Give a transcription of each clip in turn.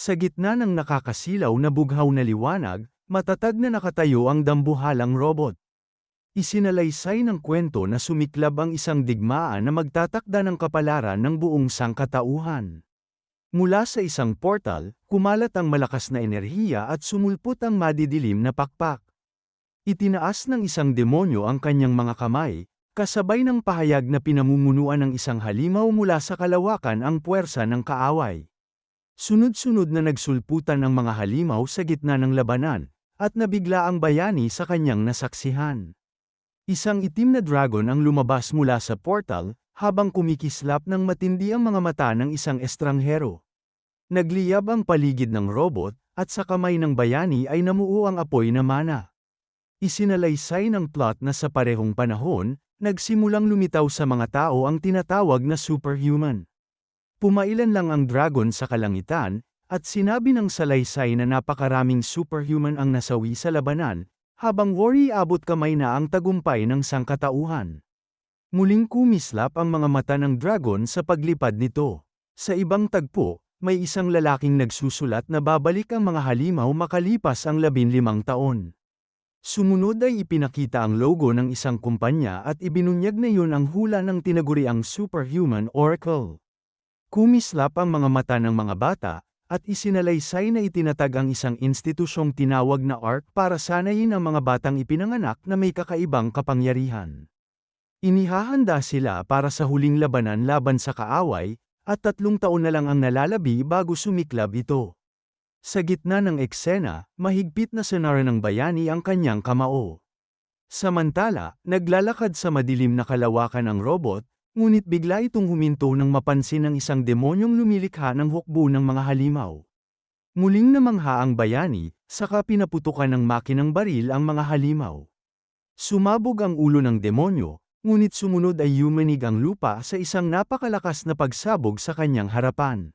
Sa gitna ng nakakasilaw na bughaw na liwanag, matatag na nakatayo ang dambuhalang robot. Isinalaysay ng kwento na sumiklab ang isang digmaan na magtatakda ng kapalaran ng buong sangkatauhan. Mula sa isang portal, kumalat ang malakas na enerhiya at sumulpot ang madidilim na pakpak. Itinaas ng isang demonyo ang kanyang mga kamay, kasabay ng pahayag na pinamumunuan ng isang halimaw mula sa kalawakan ang puwersa ng kaaway. Sunod-sunod na nagsulputan ang mga halimaw sa gitna ng labanan, at nabigla ang bayani sa kanyang nasaksihan. Isang itim na dragon ang lumabas mula sa portal, habang kumikislap ng matindi ang mga mata ng isang estranghero. Nagliyab ang paligid ng robot, at sa kamay ng bayani ay namuo ang apoy na mana. Isinalaysay ng plot na sa parehong panahon, nagsimulang lumitaw sa mga tao ang tinatawag na superhuman. Pumailan lang ang dragon sa kalangitan, at sinabi ng salaysay na napakaraming superhuman ang nasawi sa labanan, habang worry abot kamay na ang tagumpay ng sangkatauhan. Muling kumislap ang mga mata ng dragon sa paglipad nito. Sa ibang tagpo, may isang lalaking nagsusulat na babalik ang mga halimaw makalipas ang labinlimang taon. Sumunod ay ipinakita ang logo ng isang kumpanya at ibinunyag na yun ang hula ng tinaguriang Superhuman Oracle. Kumislap ang mga mata ng mga bata, at isinalaysay na itinatag ang isang institusyong tinawag na ARC para sanayin ang mga batang ipinanganak na may kakaibang kapangyarihan. Inihahanda sila para sa huling labanan laban sa kaaway, at tatlong taon na lang ang nalalabi bago sumiklab ito. Sa gitna ng eksena, mahigpit na senara ng bayani ang kanyang kamao. Samantala, naglalakad sa madilim na kalawakan ang robot, Ngunit bigla itong huminto nang mapansin ng isang demonyong lumilikha ng hukbo ng mga halimaw. Muling namangha ang bayani, saka pinaputukan ng makinang baril ang mga halimaw. Sumabog ang ulo ng demonyo, ngunit sumunod ay yumanig ang lupa sa isang napakalakas na pagsabog sa kanyang harapan.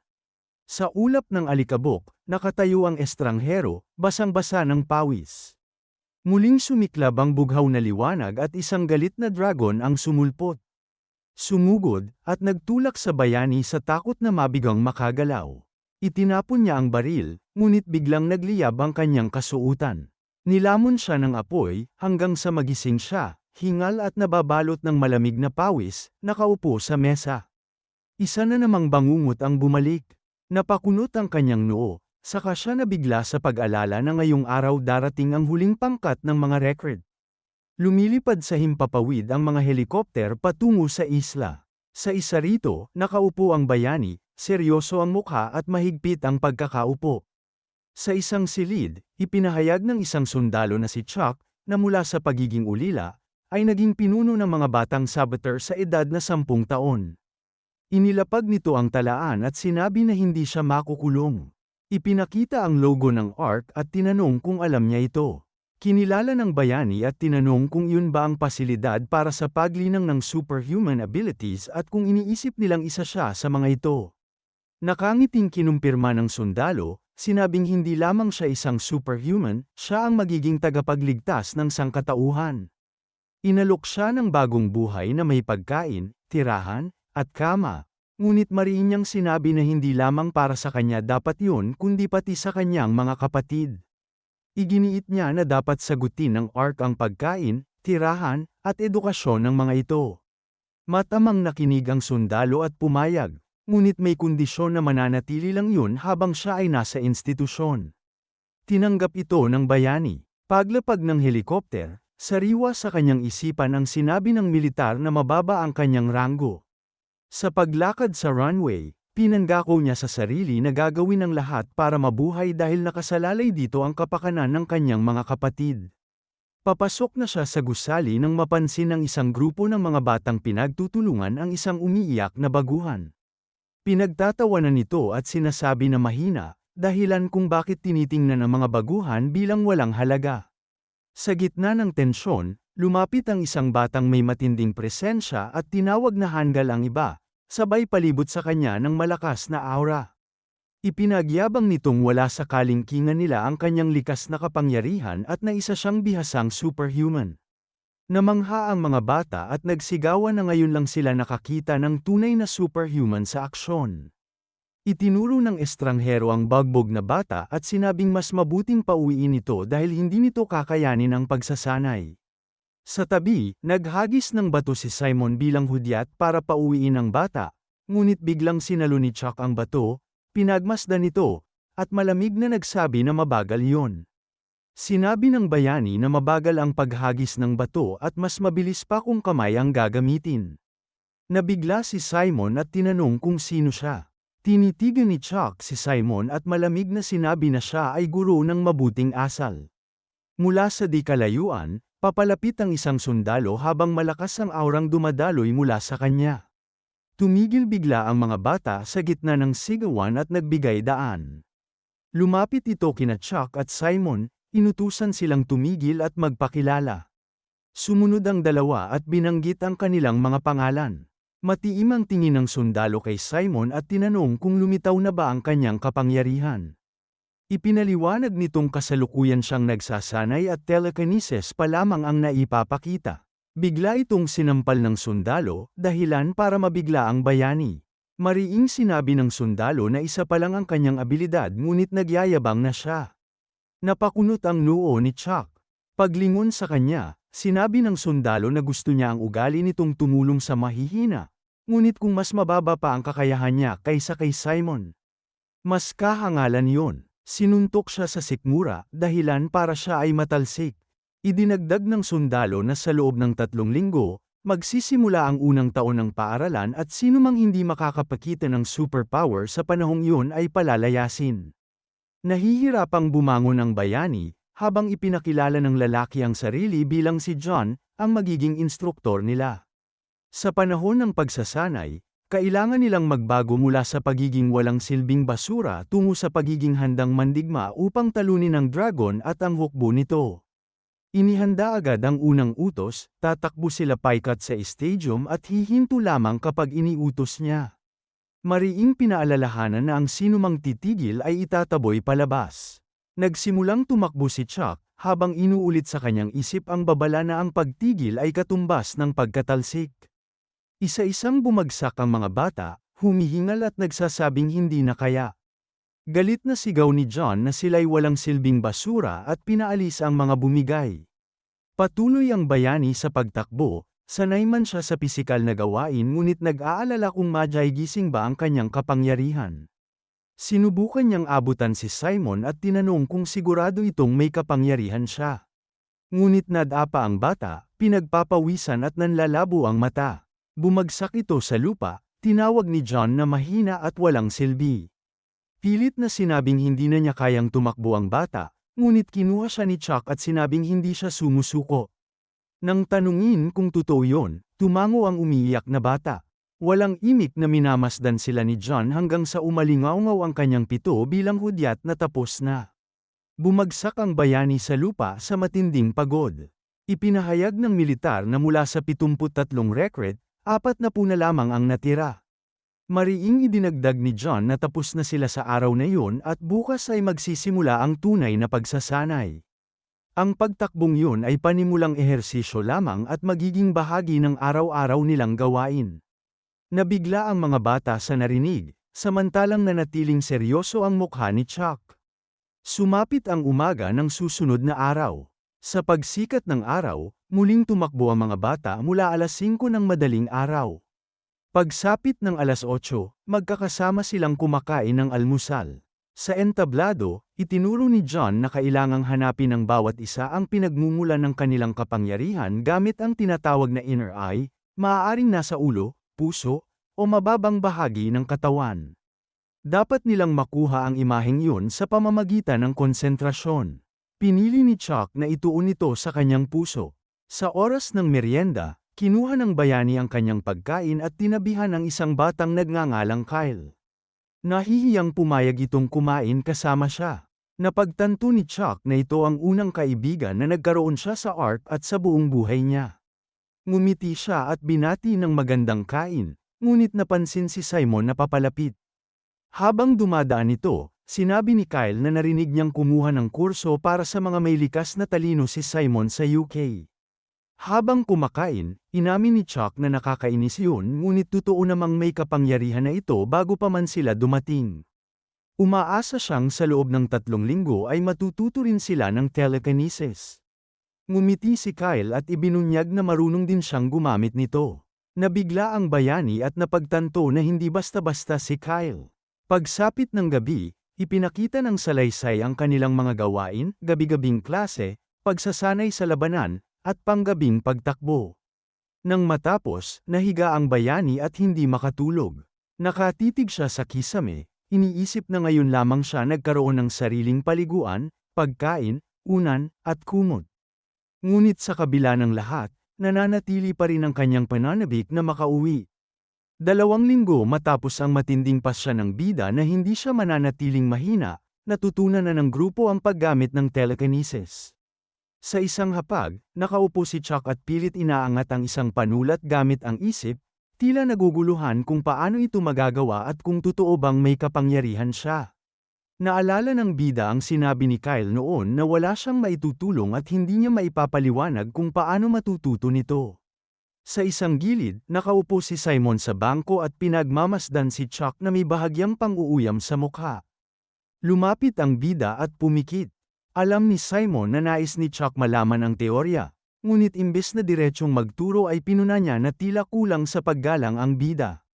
Sa ulap ng alikabok, nakatayo ang estranghero, basang-basa ng pawis. Muling sumiklab ang bughaw na liwanag at isang galit na dragon ang sumulpot. Sumugod, at nagtulak sa bayani sa takot na mabigang makagalaw. Itinapon niya ang baril, ngunit biglang nagliyab ang kanyang kasuutan. Nilamon siya ng apoy, hanggang sa magising siya, hingal at nababalot ng malamig na pawis, nakaupo sa mesa. Isa na namang bangungot ang bumalik. Napakunot ang kanyang noo, saka siya nabigla sa pag-alala na ngayong araw darating ang huling pangkat ng mga record. Lumilipad sa himpapawid ang mga helikopter patungo sa isla. Sa isa rito, nakaupo ang bayani, seryoso ang mukha at mahigpit ang pagkakaupo. Sa isang silid, ipinahayag ng isang sundalo na si Chuck, na mula sa pagiging ulila, ay naging pinuno ng mga batang saboteur sa edad na sampung taon. Inilapag nito ang talaan at sinabi na hindi siya makukulong. Ipinakita ang logo ng ARC at tinanong kung alam niya ito. Kinilala ng bayani at tinanong kung yun ba ang pasilidad para sa paglinang ng superhuman abilities at kung iniisip nilang isa siya sa mga ito. Nakangiting kinumpirma ng sundalo, sinabing hindi lamang siya isang superhuman, siya ang magiging tagapagligtas ng sangkatauhan. Inalok siya ng bagong buhay na may pagkain, tirahan, at kama. Ngunit mariin niyang sinabi na hindi lamang para sa kanya dapat yun kundi pati sa kanyang mga kapatid. Iginiit niya na dapat sagutin ng ARC ang pagkain, tirahan, at edukasyon ng mga ito. Matamang nakinig ang sundalo at pumayag, ngunit may kondisyon na mananatili lang yun habang siya ay nasa institusyon. Tinanggap ito ng bayani. Paglapag ng helikopter, sariwa sa kanyang isipan ang sinabi ng militar na mababa ang kanyang ranggo. Sa paglakad sa runway, Pinangako niya sa sarili na gagawin ang lahat para mabuhay dahil nakasalalay dito ang kapakanan ng kanyang mga kapatid. Papasok na siya sa gusali nang mapansin ng isang grupo ng mga batang pinagtutulungan ang isang umiiyak na baguhan. Pinagtatawanan nito at sinasabi na mahina, dahilan kung bakit tinitingnan ang mga baguhan bilang walang halaga. Sa gitna ng tensyon, lumapit ang isang batang may matinding presensya at tinawag na handgal ang iba, sabay palibot sa kanya ng malakas na aura. Ipinagyabang nitong wala sa kalingkingan nila ang kanyang likas na kapangyarihan at na isa siyang bihasang superhuman. Namangha ang mga bata at nagsigawan na ngayon lang sila nakakita ng tunay na superhuman sa aksyon. Itinuro ng estranghero ang bagbog na bata at sinabing mas mabuting pauwiin ito dahil hindi nito kakayanin ang pagsasanay. Sa tabi, naghagis ng bato si Simon bilang hudyat para pauwiin ang bata, ngunit biglang sinalo ni Chuck ang bato, pinagmasdan nito, at malamig na nagsabi na mabagal yon. Sinabi ng bayani na mabagal ang paghagis ng bato at mas mabilis pa kung kamay ang gagamitin. Nabigla si Simon at tinanong kung sino siya. Tinitigan ni Chuck si Simon at malamig na sinabi na siya ay guro ng mabuting asal. Mula sa di kalayuan, papalapit ang isang sundalo habang malakas ang aurang dumadaloy mula sa kanya. Tumigil bigla ang mga bata sa gitna ng sigawan at nagbigay daan. Lumapit ito kina Chuck at Simon, inutusan silang tumigil at magpakilala. Sumunod ang dalawa at binanggit ang kanilang mga pangalan. Matiim ang tingin ng sundalo kay Simon at tinanong kung lumitaw na ba ang kanyang kapangyarihan. Ipinaliwanag nitong kasalukuyan siyang nagsasanay at telekinesis pa lamang ang naipapakita. Bigla itong sinampal ng sundalo, dahilan para mabigla ang bayani. Mariing sinabi ng sundalo na isa pa lang ang kanyang abilidad ngunit nagyayabang na siya. Napakunot ang noo ni Chuck. Paglingon sa kanya, sinabi ng sundalo na gusto niya ang ugali nitong tumulong sa mahihina, Ngunit kung mas mababa pa ang kakayahan niya kaysa kay Simon. Mas kahangalan yon. Sinuntok siya sa sikmura, dahilan para siya ay matalsik. Idinagdag ng sundalo na sa loob ng tatlong linggo, magsisimula ang unang taon ng paaralan at sino mang hindi makakapakita ng superpower sa panahong iyon ay palalayasin. Nahihirapang bumangon ang bayani, habang ipinakilala ng lalaki ang sarili bilang si John, ang magiging instruktor nila. Sa panahon ng pagsasanay, kailangan nilang magbago mula sa pagiging walang silbing basura tungo sa pagiging handang mandigma upang talunin ang dragon at ang hukbo nito. Inihanda agad ang unang utos, tatakbo sila paikat sa stadium at hihinto lamang kapag iniutos niya. Mariing pinaalalahanan na ang sinumang titigil ay itataboy palabas. Nagsimulang tumakbo si Chuck, habang inuulit sa kanyang isip ang babala na ang pagtigil ay katumbas ng pagkatalsik. Isa-isang bumagsak ang mga bata, humihingal at nagsasabing hindi na kaya. Galit na sigaw ni John na sila'y walang silbing basura at pinaalis ang mga bumigay. Patuloy ang bayani sa pagtakbo, sanay man siya sa pisikal na gawain ngunit nag-aalala kung madyay gising ba ang kanyang kapangyarihan. Sinubukan niyang abutan si Simon at tinanong kung sigurado itong may kapangyarihan siya. Ngunit nadapa ang bata, pinagpapawisan at nanlalabo ang mata. Bumagsak ito sa lupa, tinawag ni John na mahina at walang silbi. Pilit na sinabing hindi na niya kayang tumakbo ang bata, ngunit kinuha siya ni Chuck at sinabing hindi siya sumusuko. Nang tanungin kung totoo yon, tumango ang umiiyak na bata. Walang imik na minamasdan sila ni John hanggang sa umalingaw ang kanyang pito bilang hudyat na tapos na. Bumagsak ang bayani sa lupa sa matinding pagod. Ipinahayag ng militar na mula sa 73 recruit, Apat na po na lamang ang natira. Mariing idinagdag ni John na tapos na sila sa araw na iyon at bukas ay magsisimula ang tunay na pagsasanay. Ang pagtakbong yun ay panimulang ehersisyo lamang at magiging bahagi ng araw-araw nilang gawain. Nabigla ang mga bata sa narinig, samantalang nanatiling seryoso ang mukha ni Chuck. Sumapit ang umaga ng susunod na araw. Sa pagsikat ng araw, muling tumakbo ang mga bata mula alas 5 ng madaling araw. Pagsapit ng alas 8, magkakasama silang kumakain ng almusal. Sa entablado, itinuro ni John na kailangang hanapin ng bawat isa ang pinagmumulan ng kanilang kapangyarihan gamit ang tinatawag na inner eye, maaaring nasa ulo, puso, o mababang bahagi ng katawan. Dapat nilang makuha ang imaheng yun sa pamamagitan ng konsentrasyon. Pinili ni Chuck na ituon ito sa kanyang puso. Sa oras ng merienda, kinuha ng bayani ang kanyang pagkain at tinabihan ng isang batang nagngangalang Kyle. Nahihiyang pumayag itong kumain kasama siya. Napagtanto ni Chuck na ito ang unang kaibigan na nagkaroon siya sa ARP at sa buong buhay niya. Ngumiti siya at binati ng magandang kain, ngunit napansin si Simon na papalapit. Habang dumadaan ito, Sinabi ni Kyle na narinig niyang kumuha ng kurso para sa mga may likas na talino si Simon sa UK. Habang kumakain, inamin ni Chuck na nakakainis yun ngunit totoo namang may kapangyarihan na ito bago pa man sila dumating. Umaasa siyang sa loob ng tatlong linggo ay matututo rin sila ng telekinesis. Ngumiti si Kyle at ibinunyag na marunong din siyang gumamit nito. Nabigla ang bayani at napagtanto na hindi basta-basta si Kyle. Pagsapit ng gabi, ipinakita ng salaysay ang kanilang mga gawain, gabi-gabing klase, pagsasanay sa labanan, at panggabing pagtakbo. Nang matapos, nahiga ang bayani at hindi makatulog. Nakatitig siya sa kisame, iniisip na ngayon lamang siya nagkaroon ng sariling paliguan, pagkain, unan, at kumot. Ngunit sa kabila ng lahat, nananatili pa rin ang kanyang pananabik na makauwi. Dalawang linggo matapos ang matinding pasya ng bida na hindi siya mananatiling mahina, natutunan na ng grupo ang paggamit ng telekinesis. Sa isang hapag, nakaupo si Chuck at pilit inaangat ang isang panulat gamit ang isip, tila naguguluhan kung paano ito magagawa at kung totoo bang may kapangyarihan siya. Naalala ng bida ang sinabi ni Kyle noon na wala siyang maitutulong at hindi niya maipapaliwanag kung paano matututo nito. Sa isang gilid, nakaupo si Simon sa bangko at pinagmamasdan si Chuck na may bahagyang pang-uuyam sa mukha. Lumapit ang bida at pumikit. Alam ni Simon na nais ni Chuck malaman ang teorya, ngunit imbes na diretsyong magturo ay pinuna niya na tila kulang sa paggalang ang bida.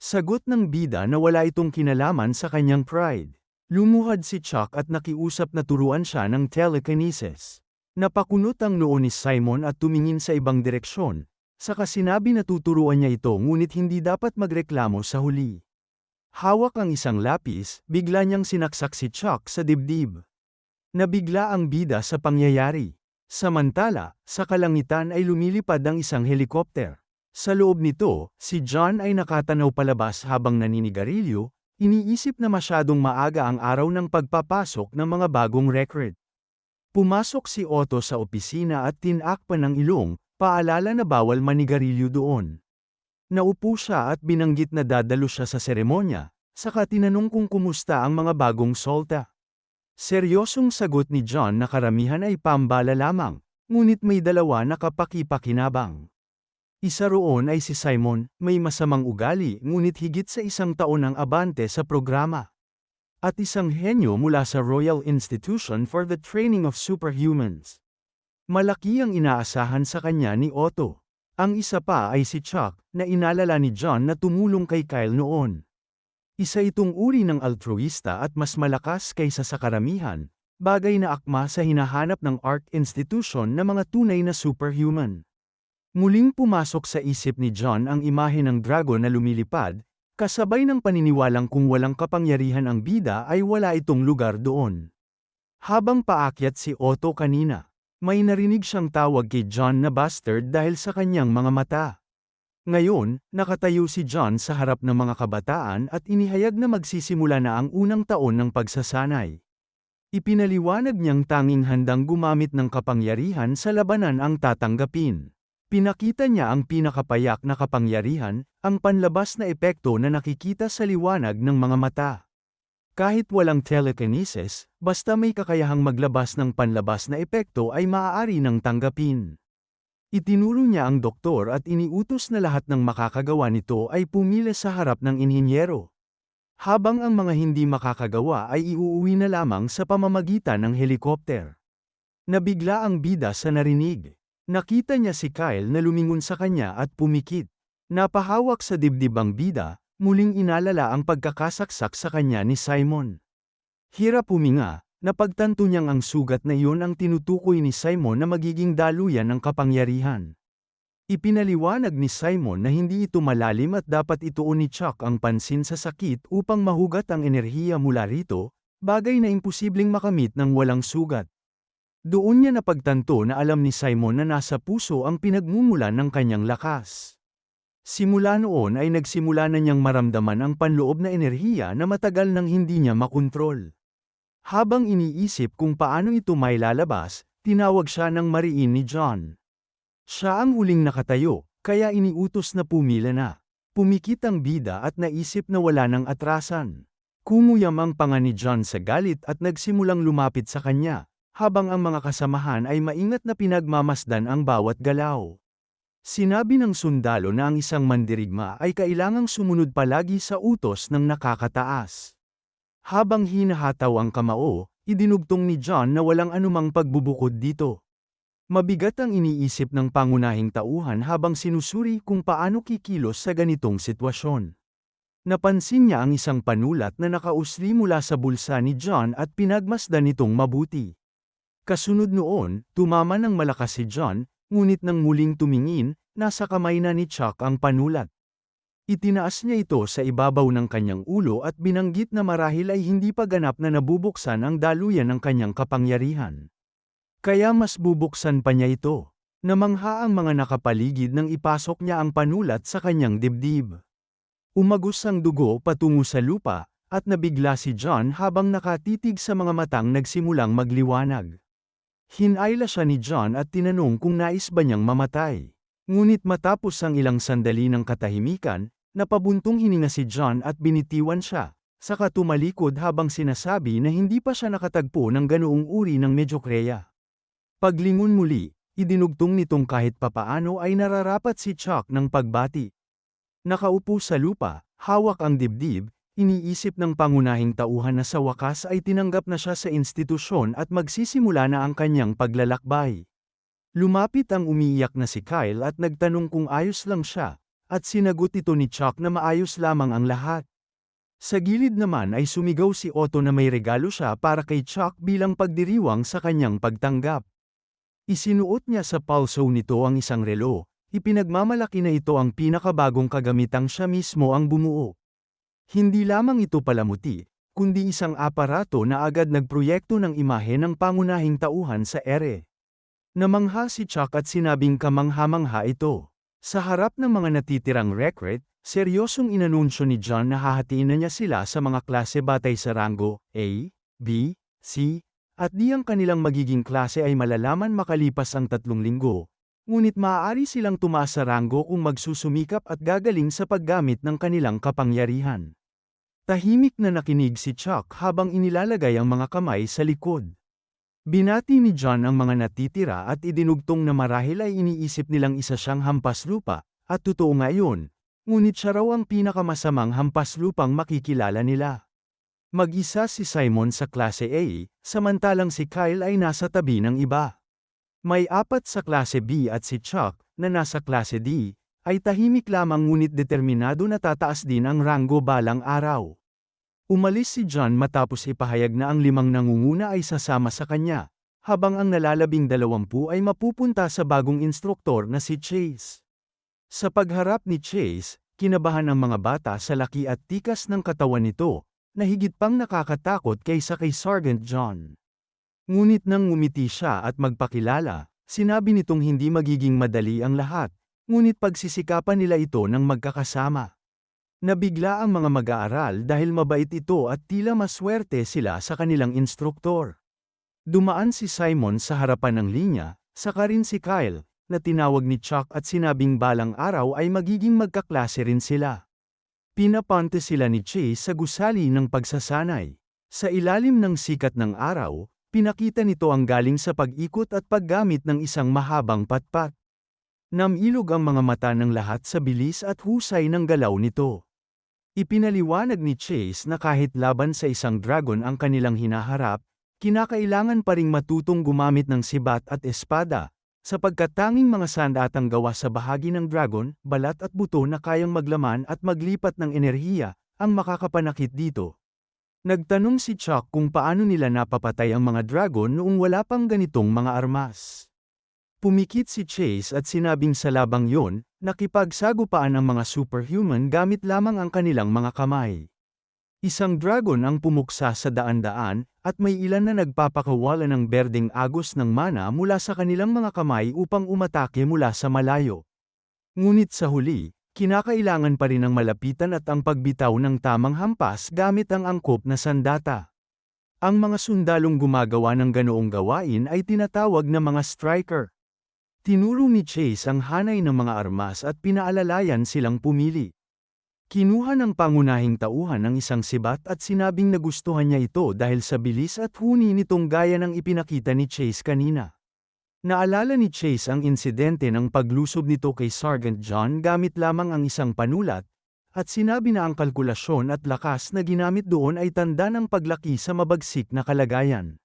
Sagot ng bida na wala itong kinalaman sa kanyang pride. Lumuhad si Chuck at nakiusap na turuan siya ng telekinesis. Napakunot ang noo ni Simon at tumingin sa ibang direksyon, saka sinabi na tuturuan niya ito ngunit hindi dapat magreklamo sa huli. Hawak ang isang lapis, bigla niyang sinaksak si Chuck sa dibdib. Nabigla ang bida sa pangyayari. Samantala, sa kalangitan ay lumilipad ang isang helikopter. Sa loob nito, si John ay nakatanaw palabas habang naninigarilyo, Iniisip na masyadong maaga ang araw ng pagpapasok ng mga bagong recruit. Pumasok si Otto sa opisina at tinakpan ng ilong, paalala na bawal manigarilyo doon. Naupo siya at binanggit na dadalo siya sa seremonya, saka tinanong kung kumusta ang mga bagong solta. Seryosong sagot ni John na karamihan ay pambala lamang, ngunit may dalawa na kapakipakinabang. Isa roon ay si Simon, may masamang ugali ngunit higit sa isang taon ang abante sa programa. At isang henyo mula sa Royal Institution for the Training of Superhumans. Malaki ang inaasahan sa kanya ni Otto. Ang isa pa ay si Chuck, na inalala ni John na tumulong kay Kyle noon. Isa itong uri ng altruista at mas malakas kaysa sa karamihan, bagay na akma sa hinahanap ng art institution na mga tunay na superhuman. Muling pumasok sa isip ni John ang imahe ng dragon na lumilipad, kasabay ng paniniwalang kung walang kapangyarihan ang bida ay wala itong lugar doon. Habang paakyat si Otto kanina, may narinig siyang tawag kay John na bastard dahil sa kanyang mga mata. Ngayon, nakatayo si John sa harap ng mga kabataan at inihayag na magsisimula na ang unang taon ng pagsasanay. Ipinaliwanag niyang tanging handang gumamit ng kapangyarihan sa labanan ang tatanggapin. Pinakita niya ang pinakapayak na kapangyarihan, ang panlabas na epekto na nakikita sa liwanag ng mga mata. Kahit walang telekinesis, basta may kakayahang maglabas ng panlabas na epekto ay maaari ng tanggapin. Itinuro niya ang doktor at iniutos na lahat ng makakagawa nito ay pumila sa harap ng inhinyero. Habang ang mga hindi makakagawa ay iuuwi na lamang sa pamamagitan ng helikopter. Nabigla ang bida sa narinig. Nakita niya si Kyle na lumingon sa kanya at pumikit. Napahawak sa dibdib ang bida, muling inalala ang pagkakasaksak sa kanya ni Simon. Hirap huminga, napagtanto niyang ang sugat na iyon ang tinutukoy ni Simon na magiging daluyan ng kapangyarihan. Ipinaliwanag ni Simon na hindi ito malalim at dapat ituon ni Chuck ang pansin sa sakit upang mahugat ang enerhiya mula rito, bagay na imposibleng makamit ng walang sugat. Doon niya napagtanto na alam ni Simon na nasa puso ang pinagmumulan ng kanyang lakas. Simula noon ay nagsimula na niyang maramdaman ang panloob na enerhiya na matagal nang hindi niya makontrol. Habang iniisip kung paano ito may lalabas, tinawag siya ng mariin ni John. Siya ang huling nakatayo, kaya iniutos na pumila na. Pumikit ang bida at naisip na wala ng atrasan. Kumuyam ang panga ni John sa galit at nagsimulang lumapit sa kanya, habang ang mga kasamahan ay maingat na pinagmamasdan ang bawat galaw. Sinabi ng sundalo na ang isang mandirigma ay kailangang sumunod palagi sa utos ng nakakataas. Habang hinahataw ang kamao, idinugtong ni John na walang anumang pagbubukod dito. Mabigat ang iniisip ng pangunahing tauhan habang sinusuri kung paano kikilos sa ganitong sitwasyon. Napansin niya ang isang panulat na nakausli mula sa bulsa ni John at pinagmasdan nitong mabuti. Kasunod noon, tumama ng malakas si John, ngunit nang muling tumingin, nasa kamay na ni Chuck ang panulat. Itinaas niya ito sa ibabaw ng kanyang ulo at binanggit na marahil ay hindi pa ganap na nabubuksan ang daluyan ng kanyang kapangyarihan. Kaya mas bubuksan pa niya ito. Namangha ang mga nakapaligid nang ipasok niya ang panulat sa kanyang dibdib. Umagos ang dugo patungo sa lupa, at nabigla si John habang nakatitig sa mga matang nagsimulang magliwanag. Hinayla siya ni John at tinanong kung nais ba niyang mamatay. Ngunit matapos ang ilang sandali ng katahimikan, napabuntong hininga si John at binitiwan siya, saka tumalikod habang sinasabi na hindi pa siya nakatagpo ng ganoong uri ng medyokreya. Paglingon muli, idinugtong nitong kahit papaano ay nararapat si Chuck ng pagbati. Nakaupo sa lupa, hawak ang dibdib, iniisip ng pangunahing tauhan na sa wakas ay tinanggap na siya sa institusyon at magsisimula na ang kanyang paglalakbay. Lumapit ang umiiyak na si Kyle at nagtanong kung ayos lang siya, at sinagot ito ni Chuck na maayos lamang ang lahat. Sa gilid naman ay sumigaw si Otto na may regalo siya para kay Chuck bilang pagdiriwang sa kanyang pagtanggap. Isinuot niya sa palso nito ang isang relo, Ipinagmamalaki na ito ang pinakabagong kagamitang siya mismo ang bumuo. Hindi lamang ito palamuti, kundi isang aparato na agad nagproyekto ng imahe ng pangunahing tauhan sa ere. Namangha si Chuck at sinabing kamangha-mangha ito. Sa harap ng mga natitirang recruit, seryosong inanunsyo ni John na hahatiin na niya sila sa mga klase batay sa rango A, B, C, at di ang kanilang magiging klase ay malalaman makalipas ang tatlong linggo, Ngunit maaari silang tumaas sa ranggo kung magsusumikap at gagaling sa paggamit ng kanilang kapangyarihan. Tahimik na nakinig si Chuck habang inilalagay ang mga kamay sa likod. Binati ni John ang mga natitira at idinugtong na marahil ay iniisip nilang isa siyang hampas lupa, at totoo nga yun, ngunit siya raw ang pinakamasamang hampas lupang makikilala nila. Mag-isa si Simon sa klase A, samantalang si Kyle ay nasa tabi ng iba. May apat sa klase B at si Chuck, na nasa klase D, ay tahimik lamang ngunit determinado na tataas din ang ranggo balang araw. Umalis si John matapos ipahayag na ang limang nangunguna ay sasama sa kanya, habang ang nalalabing dalawampu ay mapupunta sa bagong instruktor na si Chase. Sa pagharap ni Chase, kinabahan ang mga bata sa laki at tikas ng katawan nito, na higit pang nakakatakot kaysa kay Sergeant John. Ngunit nang ngumiti siya at magpakilala, sinabi nitong hindi magiging madali ang lahat, ngunit pagsisikapan nila ito ng magkakasama. Nabigla ang mga mag-aaral dahil mabait ito at tila maswerte sila sa kanilang instruktor. Dumaan si Simon sa harapan ng linya, saka rin si Kyle, na tinawag ni Chuck at sinabing balang araw ay magiging magkaklase rin sila. Pinapante sila ni Chase sa gusali ng pagsasanay. Sa ilalim ng sikat ng araw, Pinakita nito ang galing sa pag-ikot at paggamit ng isang mahabang patpat. Namilog ang mga mata ng lahat sa bilis at husay ng galaw nito. Ipinaliwanag ni Chase na kahit laban sa isang dragon ang kanilang hinaharap, kinakailangan pa ring matutong gumamit ng sibat at espada, sapagkat tanging mga sandatang gawa sa bahagi ng dragon, balat at buto na kayang maglaman at maglipat ng enerhiya, ang makakapanakit dito. Nagtanong si Chuck kung paano nila napapatay ang mga dragon noong wala pang ganitong mga armas. Pumikit si Chase at sinabing sa labang yon, nakipagsagupaan ang mga superhuman gamit lamang ang kanilang mga kamay. Isang dragon ang pumuksa sa daan-daan, at may ilan na nagpapakawala ng berdeng agos ng mana mula sa kanilang mga kamay upang umatake mula sa malayo. Ngunit sa huli, kinakailangan pa rin ang malapitan at ang pagbitaw ng tamang hampas gamit ang angkop na sandata. Ang mga sundalong gumagawa ng ganoong gawain ay tinatawag na mga striker. Tinuro ni Chase ang hanay ng mga armas at pinaalalayan silang pumili. Kinuha ng pangunahing tauhan ng isang sibat at sinabing nagustuhan niya ito dahil sa bilis at huni nitong gaya ng ipinakita ni Chase kanina. Naalala ni Chase ang insidente ng paglusob nito kay Sergeant John gamit lamang ang isang panulat, at sinabi na ang kalkulasyon at lakas na ginamit doon ay tanda ng paglaki sa mabagsik na kalagayan.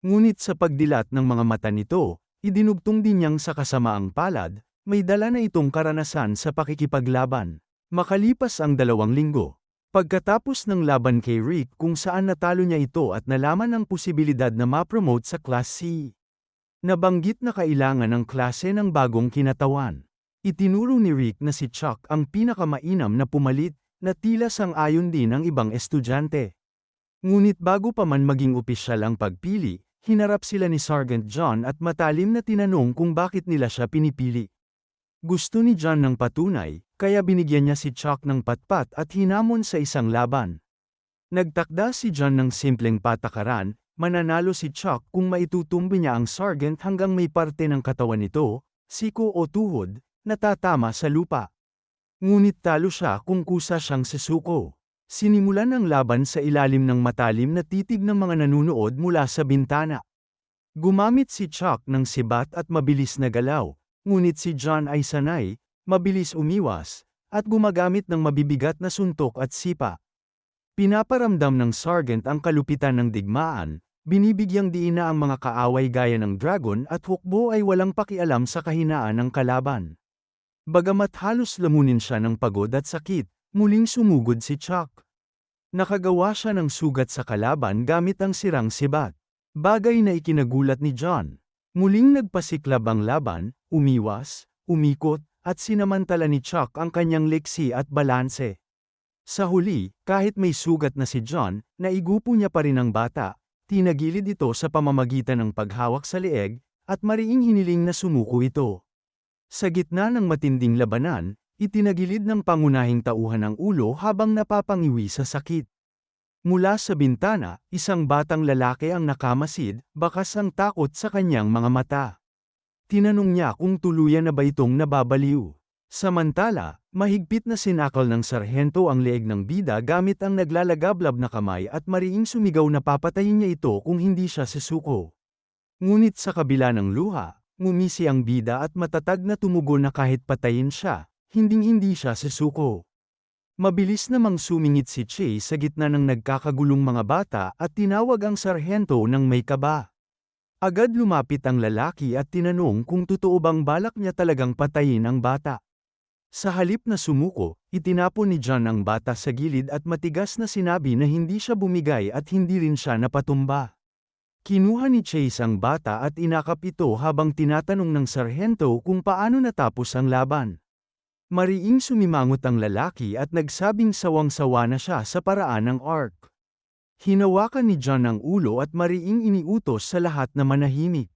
Ngunit sa pagdilat ng mga mata nito, idinugtong din niyang sa kasamaang palad, may dala na itong karanasan sa pakikipaglaban. Makalipas ang dalawang linggo, pagkatapos ng laban kay Rick kung saan natalo niya ito at nalaman ang posibilidad na ma-promote sa Class C. Nabanggit na kailangan ng klase ng bagong kinatawan. Itinuro ni Rick na si Chuck ang pinakamainam na pumalit, na tila sang-ayon din ang ibang estudyante. Ngunit bago pa man maging opisyal ang pagpili, hinarap sila ni Sergeant John at matalim na tinanong kung bakit nila siya pinipili. Gusto ni John ng patunay, kaya binigyan niya si Chuck ng patpat at hinamon sa isang laban. Nagtakda si John ng simpleng patakaran, mananalo si Chuck kung maitutumbi niya ang sergeant hanggang may parte ng katawan nito, siko o tuhod, natatama sa lupa. Ngunit talo siya kung kusa siyang sesuko. Sinimulan ang laban sa ilalim ng matalim na titig ng mga nanunood mula sa bintana. Gumamit si Chuck ng sibat at mabilis na galaw, Ngunit si John ay sanay, mabilis umiwas, at gumagamit ng mabibigat na suntok at sipa. Pinaparamdam ng sergeant ang kalupitan ng digmaan, binibigyang diin na ang mga kaaway gaya ng dragon at hukbo ay walang pakialam sa kahinaan ng kalaban. Bagamat halos lamunin siya ng pagod at sakit, muling sumugod si Chuck. Nakagawa siya ng sugat sa kalaban gamit ang sirang sibat. Bagay na ikinagulat ni John. Muling nagpasiklab ang laban, umiwas, umikot, at sinamantala ni Chuck ang kanyang leksi at balanse. Sa huli, kahit may sugat na si John, naigupo niya pa rin ang bata, tinagilid ito sa pamamagitan ng paghawak sa leeg, at mariing hiniling na sumuko ito. Sa gitna ng matinding labanan, itinagilid ng pangunahing tauhan ang ulo habang napapangiwi sa sakit. Mula sa bintana, isang batang lalaki ang nakamasid, bakas ang takot sa kanyang mga mata. Tinanong niya kung tuluyan na ba itong nababaliw. Samantala, mahigpit na sinakal ng sarhento ang leeg ng bida gamit ang naglalagablab na kamay at mariing sumigaw na papatayin niya ito kung hindi siya susuko. Ngunit sa kabila ng luha, ngumisi ang bida at matatag na tumugo na kahit patayin siya, hinding-hindi siya susuko. Mabilis namang sumingit si Che sa gitna ng nagkakagulong mga bata at tinawag ang sarhento ng may kaba. Agad lumapit ang lalaki at tinanong kung totoo bang balak niya talagang patayin ang bata. Sa halip na sumuko, itinapon ni John ang bata sa gilid at matigas na sinabi na hindi siya bumigay at hindi rin siya napatumba. Kinuha ni Chase ang bata at inakap ito habang tinatanong ng sarhento kung paano natapos ang laban. Mariing sumimangot ang lalaki at nagsabing sawang-sawa na siya sa paraan ng ark. Hinawakan ni John ang ulo at mariing iniutos sa lahat na manahimik.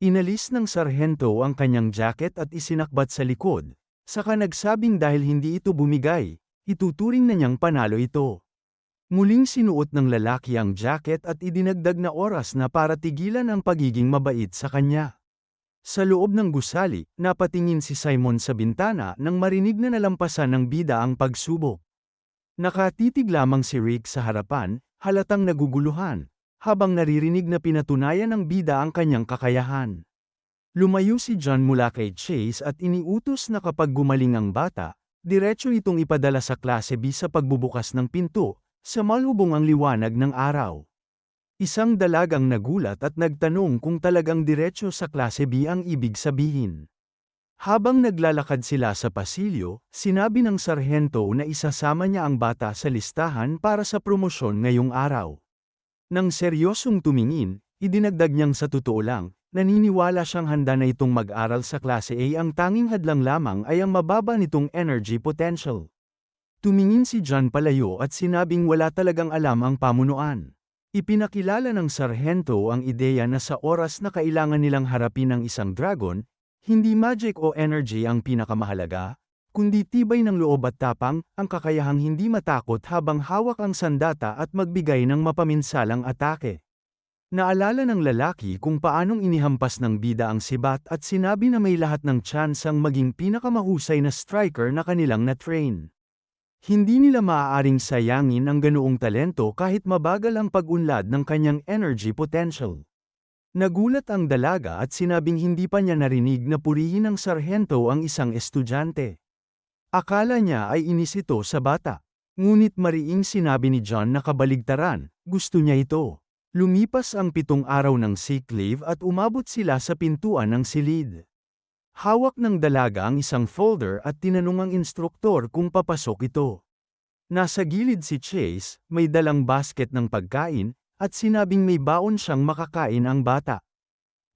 Inalis ng sarhento ang kanyang jacket at isinakbat sa likod, saka nagsabing dahil hindi ito bumigay, ituturing na niyang panalo ito. Muling sinuot ng lalaki ang jacket at idinagdag na oras na para tigilan ang pagiging mabait sa kanya. Sa loob ng gusali, napatingin si Simon sa bintana nang marinig na nalampasan ng bida ang pagsubok. Nakatitig lamang si Rick sa harapan, halatang naguguluhan, habang naririnig na pinatunayan ng bida ang kanyang kakayahan. Lumayo si John mula kay Chase at iniutos na kapag gumaling ang bata, diretso itong ipadala sa klase B sa pagbubukas ng pinto, sa malubong ang liwanag ng araw. Isang dalagang nagulat at nagtanong kung talagang diretsyo sa klase B ang ibig sabihin. Habang naglalakad sila sa pasilyo, sinabi ng sarhento na isasama niya ang bata sa listahan para sa promosyon ngayong araw. Nang seryosong tumingin, idinagdag niyang sa totoo lang, naniniwala siyang handa na itong mag-aral sa klase A ang tanging hadlang lamang ay ang mababa nitong energy potential. Tumingin si John palayo at sinabing wala talagang alam ang pamunuan. Ipinakilala ng sarhento ang ideya na sa oras na kailangan nilang harapin ang isang dragon, hindi magic o energy ang pinakamahalaga, kundi tibay ng loob at tapang, ang kakayahang hindi matakot habang hawak ang sandata at magbigay ng mapaminsalang atake. Naalala ng lalaki kung paanong inihampas ng bida ang sibat at sinabi na may lahat ng chance ang maging pinakamahusay na striker na kanilang na-train. Hindi nila maaaring sayangin ang ganoong talento kahit mabagal ang pag-unlad ng kanyang energy potential. Nagulat ang dalaga at sinabing hindi pa niya narinig na purihin ng sarhento ang isang estudyante. Akala niya ay inis ito sa bata. Ngunit mariing sinabi ni John na kabaligtaran, gusto niya ito. Lumipas ang pitong araw ng sick leave at umabot sila sa pintuan ng silid. Hawak ng dalaga ang isang folder at tinanong ang instruktor kung papasok ito. Nasa gilid si Chase, may dalang basket ng pagkain, at sinabing may baon siyang makakain ang bata.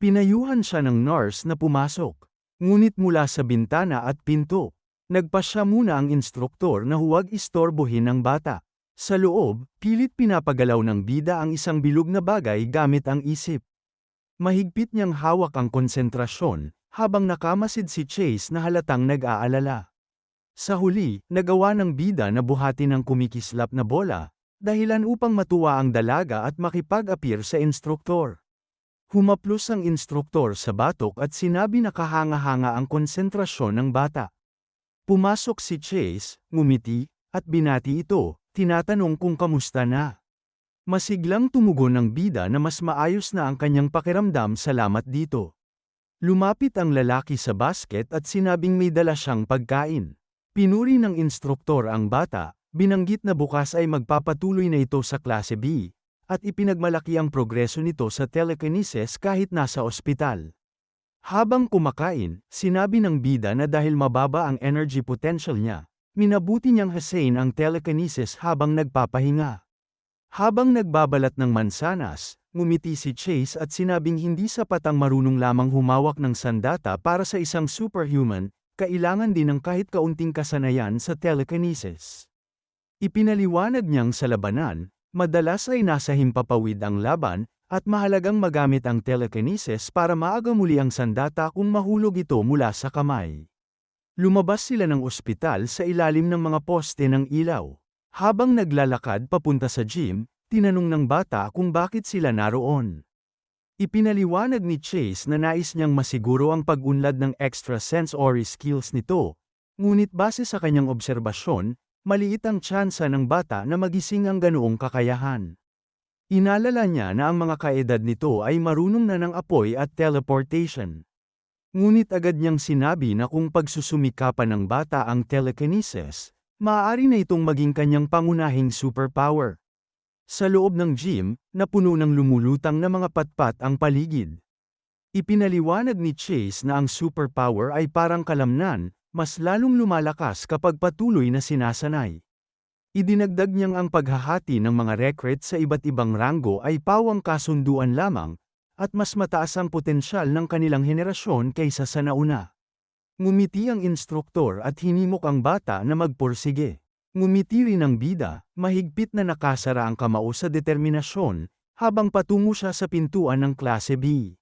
Pinayuhan siya ng nurse na pumasok. Ngunit mula sa bintana at pinto, nagpasya muna ang instruktor na huwag istorbohin ang bata. Sa loob, pilit pinapagalaw ng bida ang isang bilog na bagay gamit ang isip. Mahigpit niyang hawak ang konsentrasyon, habang nakamasid si Chase na halatang nag-aalala. Sa huli, nagawa ng bida na buhati ng kumikislap na bola, dahilan upang matuwa ang dalaga at makipag-appear sa instruktor. Humaplos ang instruktor sa batok at sinabi na kahanga-hanga ang konsentrasyon ng bata. Pumasok si Chase, ngumiti, at binati ito, tinatanong kung kamusta na. Masiglang tumugon ng bida na mas maayos na ang kanyang pakiramdam salamat dito. Lumapit ang lalaki sa basket at sinabing may dala siyang pagkain. Pinuri ng instruktor ang bata, binanggit na bukas ay magpapatuloy na ito sa klase B, at ipinagmalaki ang progreso nito sa telekinesis kahit nasa ospital. Habang kumakain, sinabi ng bida na dahil mababa ang energy potential niya, minabuti niyang hasain ang telekinesis habang nagpapahinga. Habang nagbabalat ng mansanas, ngumiti si Chase at sinabing hindi sapat ang marunong lamang humawak ng sandata para sa isang superhuman, kailangan din ng kahit kaunting kasanayan sa telekinesis. Ipinaliwanag niyang sa labanan, madalas ay nasa himpapawid ang laban, at mahalagang magamit ang telekinesis para maaga muli ang sandata kung mahulog ito mula sa kamay. Lumabas sila ng ospital sa ilalim ng mga poste ng ilaw. Habang naglalakad papunta sa gym, tinanong ng bata kung bakit sila naroon. Ipinaliwanag ni Chase na nais niyang masiguro ang pag-unlad ng extrasensory skills nito, ngunit base sa kanyang obserbasyon, maliit ang tsansa ng bata na magising ang ganoong kakayahan. Inalala niya na ang mga kaedad nito ay marunong na ng apoy at teleportation. Ngunit agad niyang sinabi na kung pagsusumikapan ng bata ang telekinesis, Maaari na itong maging kanyang pangunahing superpower. Sa loob ng gym, napuno ng lumulutang na mga patpat ang paligid. Ipinaliwanag ni Chase na ang superpower ay parang kalamnan, mas lalong lumalakas kapag patuloy na sinasanay. Idinagdag niyang ang paghahati ng mga recruit sa iba't ibang ranggo ay pawang kasunduan lamang, at mas mataas ang potensyal ng kanilang henerasyon kaysa sa nauna. Ngumiti ang instruktor at hinimok ang bata na magpursige. Ngumiti rin ang bida, mahigpit na nakasara ang kamao sa determinasyon, habang patungo siya sa pintuan ng klase B.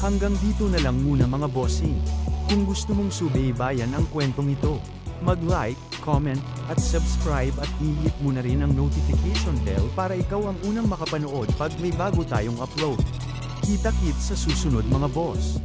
Hanggang dito na lang muna mga bossing. Kung gusto mong subaybayan ang kwentong ito, mag-like, comment, at subscribe at i-hit mo na rin ang notification bell para ikaw ang unang makapanood pag may bago tayong upload. Kita-kit sa susunod mga boss.